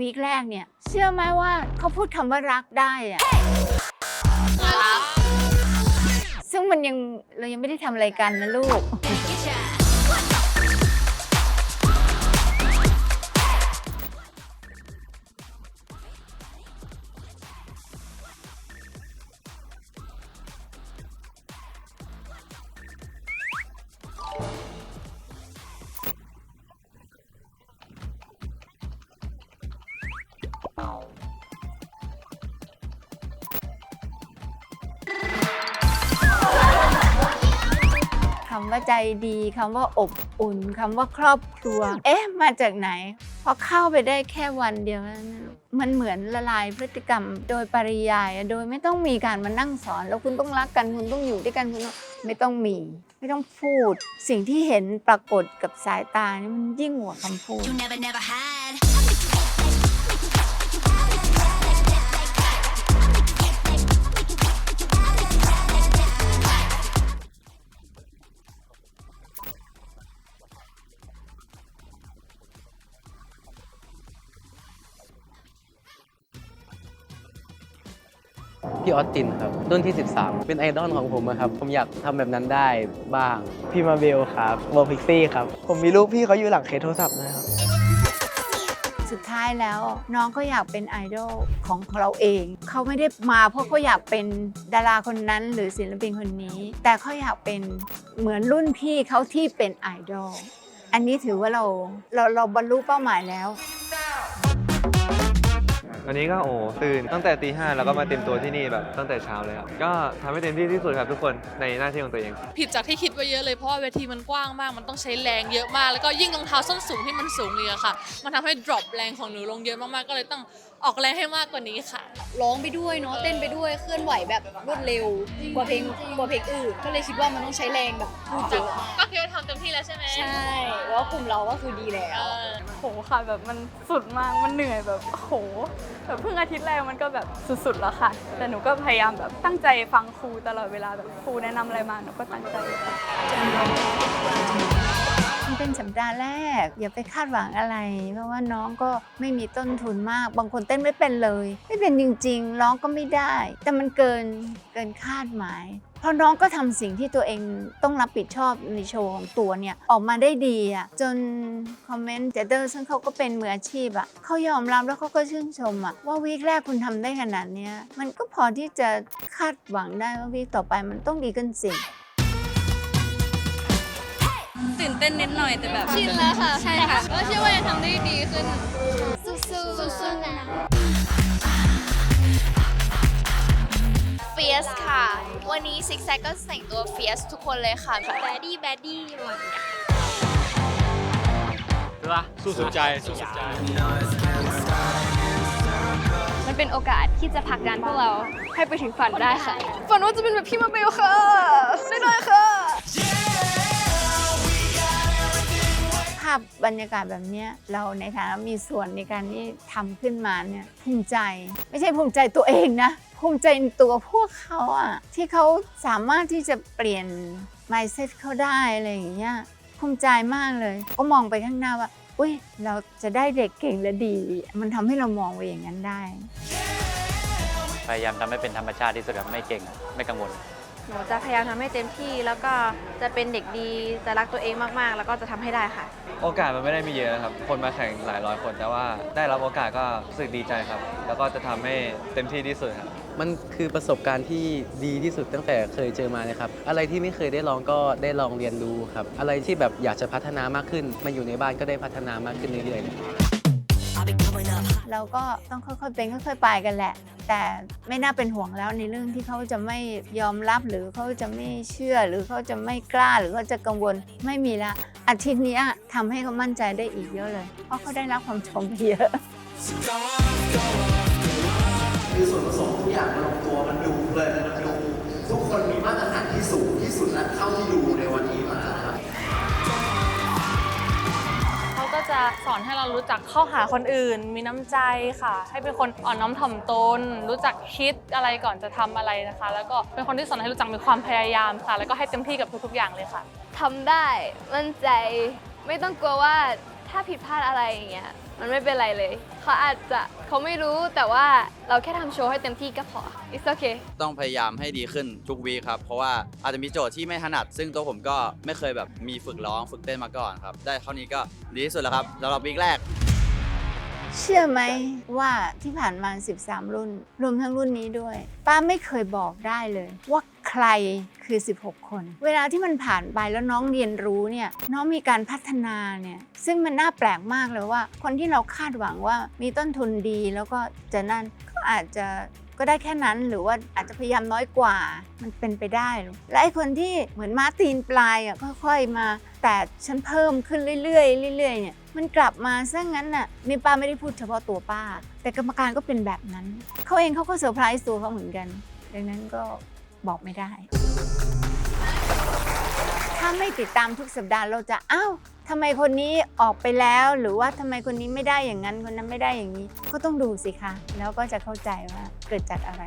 วีคแรกเนี่ย เชื่อไหมว่าเขาพูดคำว่ารักได้อะซึ่งมันยังเรายังไม่ได้ทำอะไรกันนะลูกำว่าใจดีคำว่าอบอุ่นคำว่าครอบครัว เอ๊ะ มาจากไหน พอเข้าไปได้แค่วันเดียวนั้นมันเหมือนละลายพฤติกรรมโดยปริยาย โดยไม่ต้องมีการมานั่งสอน แล้วคุณต้องรักกันคุณต้องอยู่ด้วยกันคุณไม่ต้องมี ไม่ต้องพูด สิ่งที่เห็นปรากฏกับสายตานี่มันยิ่งกว่าคำพูด You never, never had. พี่ออสตินครับรุ่นที่ 13 เป็นไอดอลของผมอะครับ ผมอยากทำแบบนั้นได้บ้าง พี่มาเบลครับวอลพิกซี่ครับ ผมมีรูปพี่เขาอยู่หลังเคสโทรศัพท์นะครับ สุดท้ายแล้วน้องก็อยากเป็นไอดอลของเราเอง เขาไม่ได้มาเพราะเขาอยากเป็นดาราคนนั้นหรือศิลปินคนนี้ แต่เขาอยากเป็นเหมือนรุ่นพี่เขาที่เป็นไอดอลอันนี้ถือว่าเราเราเราบรรลุเป้าหมายแล้ว วันนี้ก็โอ้ตื่นตั้งแต่ตีห้าแล้วก็มาเต็มตัวที่นี่แบบตั้งแต่เช้าเลยครับ ก็ทำให้เต็มที่ที่สุดครับทุกคนในหน้าที่ของตัวเอง ผิดจากที่คิดไว้เยอะเลยเพราะว่าเวทีมันกว้างมากมันต้องใช้แรงเยอะมาก แล้วก็ยิ่งรองเท้าส้นสูงที่มันสูงเลยอะค่ะ มันทำให้ drop แรงของหนูลงเยอะมากๆก็เลยต้องออกแรงให้มากกว่านี้ค่ะ ร้องไปด้วยเนาะเต้นไปด้วยเคลื่อนไหวแบบรวดเร็วกว่าเพลงกว่าเพลงอื่น ก็เลยคิดว่ามันต้องใช้แรงแบบพูดเยอะก็คิดว่าทำเต็มที่แล้วใช่ไหมใช่แล้วกลุ่มเราก็คือดีแล้เอวอโหค่ะแบบมันสุดมากมันเหนื่อยแบบโอ้โหแบบเพิ่งอาทิตย์แรกมันก็แบบสุดๆแล้วค่ะ แต่หนูก็พยายามแบบตั้งใจฟังครูตลอดเวลาแบบครูแนะนำอะไรมาหนูก็ตั้งใจค่ะ มันเป็นสัปดาห์แรก อย่าไปคาดหวังอะไร เพราะว่าน้องก็ไม่มีต้นทุนมาก บางคนเต้นไม่เป็นเลย ไม่เป็นจริงๆร้องก็ไม่ได้ แต่มันเกินเกินคาดหมาย เพราะน้องก็ทำสิ่งที่ตัวเองต้องรับผิดชอบในโชว์ของตัวเนี่ย ออกมาได้ดีอะจนคอมเมนต์เจเตอร์ซึ่งเขาก็เป็นมืออาชีพอะเขายอมรับแล้วเขาก็ชื่นชมอะว่าวีคแรกคุณทำได้ขนาดเนี้ยมันก็พอที่จะคาดหวังได้ว่าวีคต่อไปมันต้องดีขึ้นสิ เต้นนิดหน่อยแต่แบบ ชินแล้วค่ะ ใช่ค่ะ ก็เชื่อว่าจะทำได้ดีขึ้น สู้ๆสู้ๆนะเฟียสค่ะ วันนี้ซิกแซกก็แต่งตัวเฟียสทุกคนเลยค่ะ แบดดี้แบดดี้วันสู้สุดใจสู้สุดใจ มันเป็นโอกาสที่จะผลักดันพวกเราให้ไปถึงฝันได้ค่ะ ฝันว่าจะเป็นแบบพี่มาเบลค่ะ ได้เลยค่ะาพบรรยากาศแบบนี้เราในฐานะมีส่วนในการที่ทำขึ้นมาเนี่ยภูมิใจ ไม่ใช่ภูมิใจตัวเองนะภูมิใจตัวพวกเขาอะที่เขาสามารถที่จะเปลี่ยน mindset เขาได้อะไรอย่างเงี้ยภูมิใจมากเลย ก็มองไปข้างหน้าว่าอุ้ยเราจะได้เด็กเก่งและดี มันทำให้เรามองไปอย่างนั้นได้ พยายามทำให้เป็นธรรมชาติที่สุดครับไม่เก่ง ไม่กังวล หนูจะพยายามทำให้เต็มที่แล้วก็จะเป็นเด็กดีจะรักตัวเองมากๆ แล้วก็จะทำให้ได้ค่ะ โอกาสมันไม่ได้มีเยอะนะครับ คนมาแข่งหลายร้อยคน แต่ว่าได้รับโอกาสก็รู้สึกดีใจครับ แล้วก็จะทำให้เต็มที่ที่สุดครับ มันคือประสบการณ์ที่ดีที่สุดตั้งแต่เคยเจอมานะครับ อะไรที่ไม่เคยได้ลองก็ได้ลองเรียนรู้ครับ อะไรที่แบบอยากจะพัฒนามากขึ้น มาอยู่ในบ้านก็ได้พัฒนามากขึ้นเรื่อยๆเลย เราก็ต้องค่อยๆเป็นค่อย ๆ ไปกันแหละ แต่ไม่น่าเป็นห่วงแล้วในเรื่องที่เขาจะไม่ยอมรับหรือเขาจะไม่เชื่อหรือเขาจะไม่กล้าหรือเขาจะกังวลไม่มีละอาทิตย์นี้ยทำให้เขามั่นใจได้อีกเยอะเลย เพราะเขาได้รับความชมไปเยอะคือส่วนผสมทุกอย่างมันลงตัวมันดูเลยมันดูทุกคนมีมาตรฐานที่สูงที่สุดและเท่าที่ดูในวันนี้ สอนให้เรารู้จักเข้าหาคนอื่น มีน้ำใจค่ะ ให้เป็นคนอ่อนน้อมถ่อมตน รู้จักคิดอะไรก่อนจะทำอะไรนะคะ แล้วก็เป็นคนที่สอนให้รู้จักมีความพยายามค่ะ แล้วก็ให้เต็มที่กับทุกๆอย่างเลยค่ะ ทำได้มั่นใจไม่ต้องกลัวว่าถ้าผิดพลาดอะไรอย่างเงี้ย มันไม่เป็นไรเลย เขาอาจจะเขาไม่รู้แต่ว่าเราแค่ทำโชว์ให้เต็มที่ก็พอ it's okay ต้องพยายามให้ดีขึ้นทุกวีคครับ เพราะว่าอาจจะมีโจทย์ที่ไม่ถนัด ซึ่งตัวผมก็ไม่เคยแบบมีฝึกร้องฝึกเต้นมาก่อนครับ ได้เท่านี้ก็ดีที่สุดแล้วครับสำหรับวีคแรก เชื่อไหมว่าที่ผ่านมา 13 รุ่น รวมทั้งรุ่นนี้ด้วย ป้าไม่เคยบอกได้เลยว่า ใครคือ 16 คน เวลาที่มันผ่านไปแล้วน้องเรียนรู้เนี่ยน้องมีการพัฒนาเนี่ยซึ่งมันน่าแปลกมากเลยว่า คนที่เราคาดหวังว่ามีต้นทุนดีแล้วก็จะนั่นก็อาจจะก็ได้แค่นั้นหรือว่าอาจจะพยายามน้อยกว่ามันเป็นไปได้ และไอ้คนที่เหมือนมาตีนปลายอะค่อยๆมา แต่ฉันเพิ่มขึ้นเรื่อยๆเรื่อยๆเนี่ยมันกลับมาซะงั้นน่ะนี่ป้าไม่ได้พูดเฉพาะตัวป้า แต่กรรมการก็เป็นแบบนั้น เขาเองเขาก็เซอร์ไพรส์ตัวเขาเหมือนกัน ดังนั้นก็ บอกไม่ได้ ถ้าไม่ติดตามทุกสัปดาห์เราจะอ้าวทำไมคนนี้ออกไปแล้วหรือว่าทำไมคนนี้ไม่ได้อย่างนั้นคนนั้นไม่ได้อย่างนี้ ก็ต้องดูสิคะ แล้วก็จะเข้าใจว่าเกิดจากอะไร